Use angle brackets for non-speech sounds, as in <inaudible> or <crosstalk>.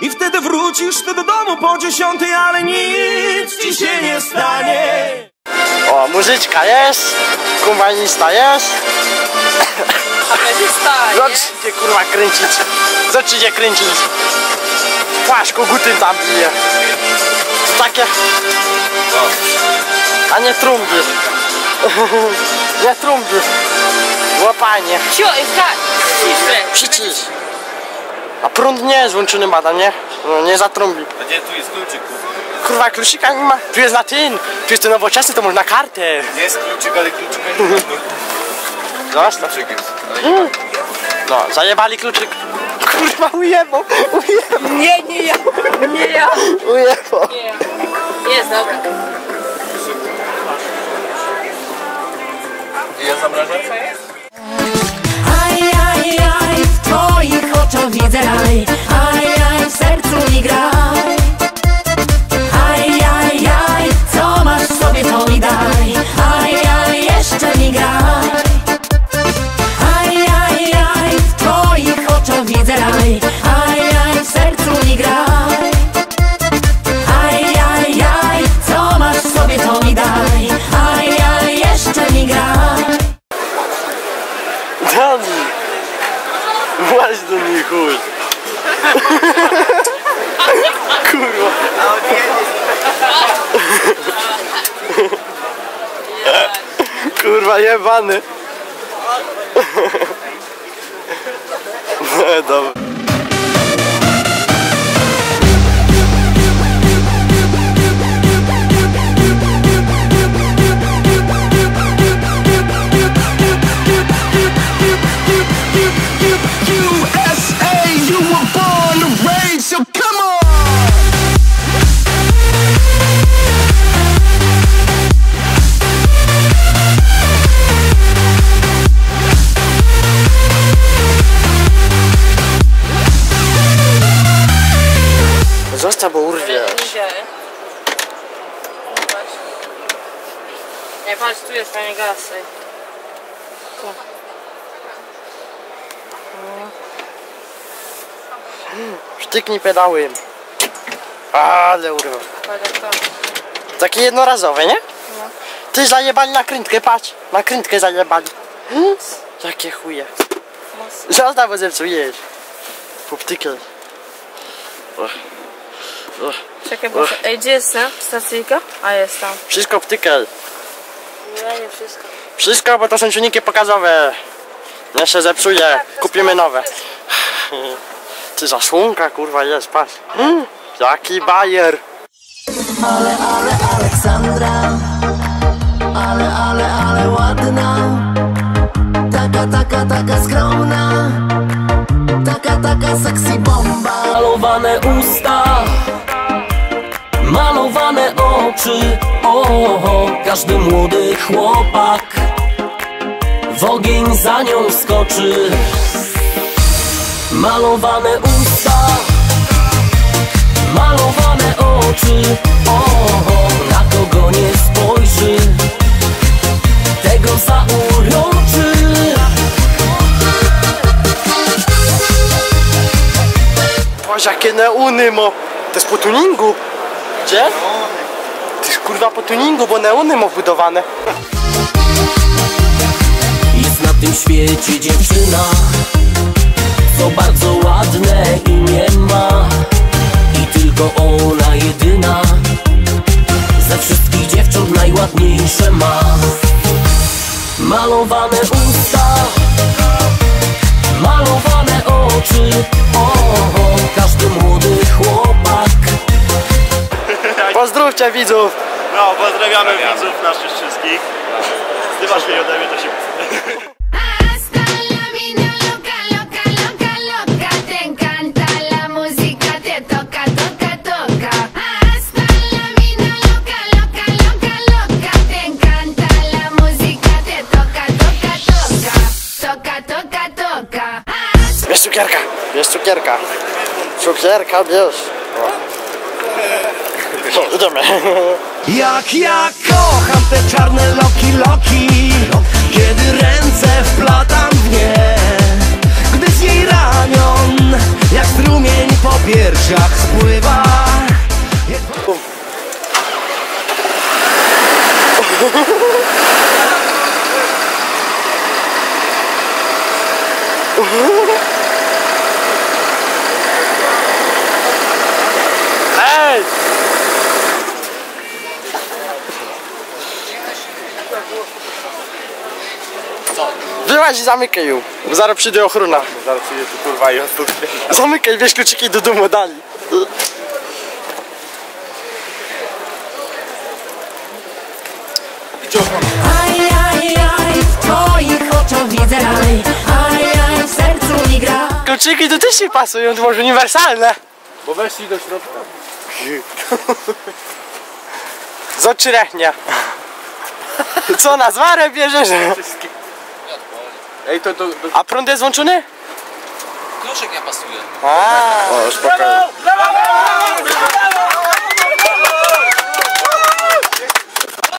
I wtedy wrócisz ty do domu po dziesiątej, ale nic ci się nie stanie O, muzyczka jest, kumbanista jest. Zobaczcie kurwa kręcić. Zobaczcie kręcić. Płasz koguty tam bije. To takie... A nie trumby. <laughs> nie trumby. Łapanie. Tak. Przycisz. A prąd nie jest włączony bada, nie? No nie zatrąbi. A gdzie tu jest kluczyk? Kurwa kluczyka nie ma. Tu jest na tym. Tu jest to nowoczesne, to można kartę. Nie jest kluczyk, ale kluczyka nie ma. Zobacz to. Kluczyk jest. No, zajebali kluczyk. Kurwa ujebał. Ujebał. Nie, nie ja. Nie ja. Ujebał. Nie ja. Jest, dobra. I ja zamrażam? Widzę raj Aj, aj, w sercu mi graj Aj, aj, aj, co masz w sobie to mi daj. Aj, aj, jeszcze mi graj. Aj, aj, aj, w twoich oczach widzę Aj, aj, sercu mi graj Aj, aj, aj, co masz w sobie to mi daj Kurwa! Kurwa jebany! <laughs> No dobra. Nie, patrz, tu jest fajnie gasy. Sztyknij pedały. Ale urwał. Takie jednorazowe, nie? Ty zajebali nakrętkę, patrz. Nakrętkę zajebali. Hmm? Jakie chuje. Zostaw, bo zepsujesz. Poptykę. Czekaj, bo... Ej, gdzie jest ta stacyjka? A, jest tam. Wszystko wtykaj. Nie wszystko. Wszystko, bo to są czujniki pokazowe. Nie się zepsuje, kupimy nowe. <laughs> Ty zasłonka kurwa jest, patrz. Mm, jaki bajer. Ale, ale Aleksandra Ale, ale, ale ładna Taka, taka, taka skromna Taka, taka sexy bomba Malowane Każdy młody chłopak W ogień za nią skoczy Malowane usta Malowane oczy o, Na kogo nie spojrzy Tego zauroczy Patrz jakie neony mo. To jest po tuningu. Gdzie? Kurwa po tuningu, bo neony ma wbudowane. Jest na tym świecie dziewczyna Co bardzo ładne imię ma I tylko ona jedyna Ze wszystkich dziewcząt najładniejsze ma Malowane usta Malowane oczy o, Każdy młody chłopak Pozdrówcie widzów. No, pozdrawiamy widzów naszych wszystkich. Ty masz mnie ode mnie, to się... Bierz cukierka. Bierz cukierka. Cukierka bierz. O. Idziemy. Jak ja kocham te czarne loki, loki Kiedy ręce wplatam w nie Gdy z jej ramion Jak strumień po piersiach spływa. <laughs> <laughs> Wyłaź i zamykaj ją, bo zaraz przyjdzie ochrona. Zaraz przyjdzie tu kurwa i odpuszczę. Zamykaj, bierz kluczyki do domu dali. Aj, aj, aj, w twoich oczach widzę raj Aj, aj, w sercu mi gra Kluczyki tu też się pasują, to może uniwersalne. Bo weszli do środka. Z oczy rechnia. Co, na zwarę bierzesz? Ej, to, to, to... A prąd jest włączony? Kluczek nie pasuje. A, O, spokojnie.